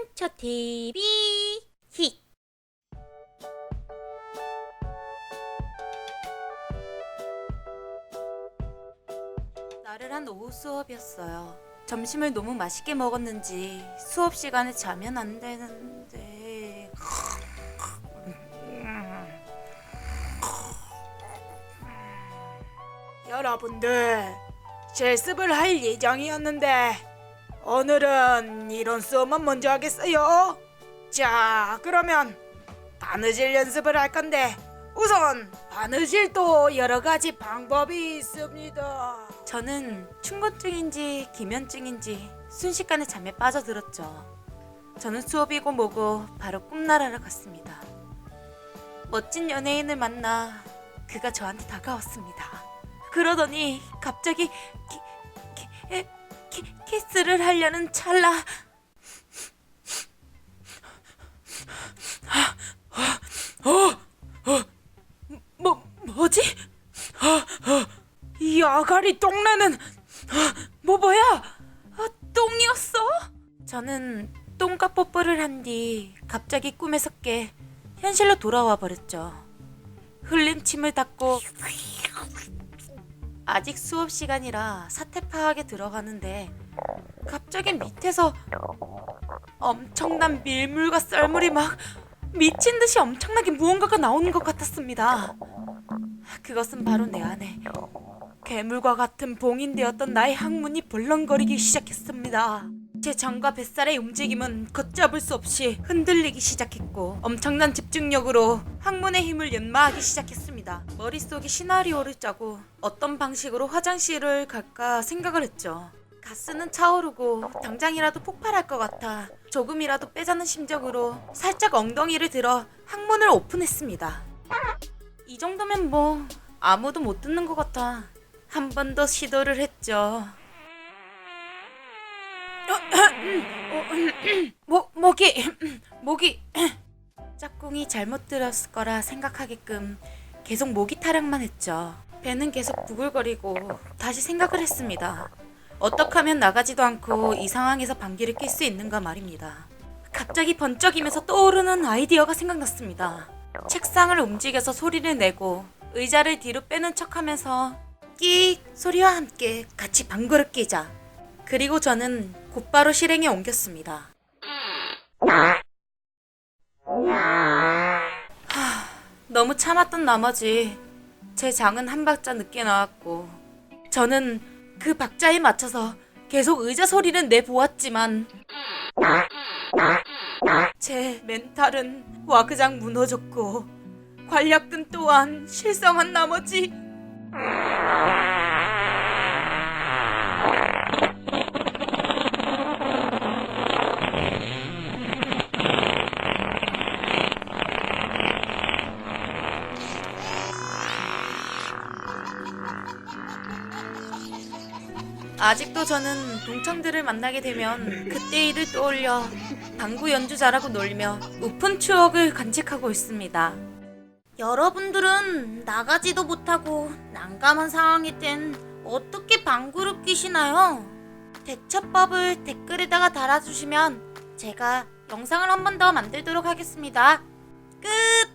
상처 TV 히 나른한 오후 수업이었어요. 점심을 너무 맛있게 먹었는지 수업 시간에 자면 안 되는데. 여러분들 실습을 할 예정이었는데 오늘은 이론 수업만 먼저 하겠어요. 자, 그러면 바느질 연습을 할 건데 우선 바느질도 여러 가지 방법이 있습니다. 저는 충곤증인지 기면증인지 순식간에 잠에 빠져들었죠. 저는 수업이고 뭐고 바로 꿈나라로 갔습니다. 멋진 연예인을 만나 그가 저한테 다가왔습니다. 그러더니 갑자기 키, 키, 에, 키, 키스를 하려는 찰나 뭐 뭐지? 이 아가리 똥내는 뭐 뭐야? 아, 똥이었어? 저는 똥과 뽀뽀를 한 뒤 갑자기 꿈에서 깨 현실로 돌아와 버렸죠. 흘린 침을 닦고 아직 수업 시간이라 사태 파악에 들어가는데 갑자기 밑에서 엄청난 밀물과 썰물이 막 미친 듯이 엄청나게 무언가가 나오는 것 같았습니다. 그것은 바로 내 안에 괴물과 같은 봉인되었던 나의 항문이 벌렁거리기 시작했습니다. 제 장과 뱃살의 움직임은 걷잡을 수 없이 흔들리기 시작했고 엄청난 집중력으로 항문의 힘을 연마하기 시작했습니다. 머릿속에 시나리오를 짜고 어떤 방식으로 화장실을 갈까 생각을 했죠. 가스는 차오르고 당장이라도 폭발할 것 같아 조금이라도 빼자는 심정으로 살짝 엉덩이를 들어 항문을 오픈했습니다. 이 정도면 뭐 아무도 못 듣는 것 같아. 한 번 더 시도를 했죠. 목 목이 목이 짝꿍이 잘못 들었을 거라 생각하게끔 계속 모기 타령만 했죠. 배는 계속 부글거리고 다시 생각을 했습니다. 어떻게 하면 나가지도 않고 이 상황에서 방귀를 낄 수 있는가 말입니다. 갑자기 번쩍이면서 떠오르는 아이디어가 생각났습니다. 책상을 움직여서 소리를 내고 의자를 뒤로 빼는 척 하면서 끼익 소리와 함께 같이 방구를 끼자. 그리고 저는 곧바로 실행에 옮겼습니다. 하, 너무 참았던 나머지 제 장은 한 박자 늦게 나왔고 저는 그 박자에 맞춰서 계속 의자 소리는 내보았지만 제 멘탈은 와그작 무너졌고 관략근 또한 실성한 나머지 아직도 저는 동창들을 만나게 되면 그때 일을 떠올려 당구 연주자라고 놀며 우픈 추억을 간직하고 있습니다. 여러분들은 나가지도 못하고 난감한 상황일 땐 어떻게 방구를 끼시나요? 대처법을 댓글에다가 달아주시면 제가 영상을 한 번 더 만들도록 하겠습니다. 끝!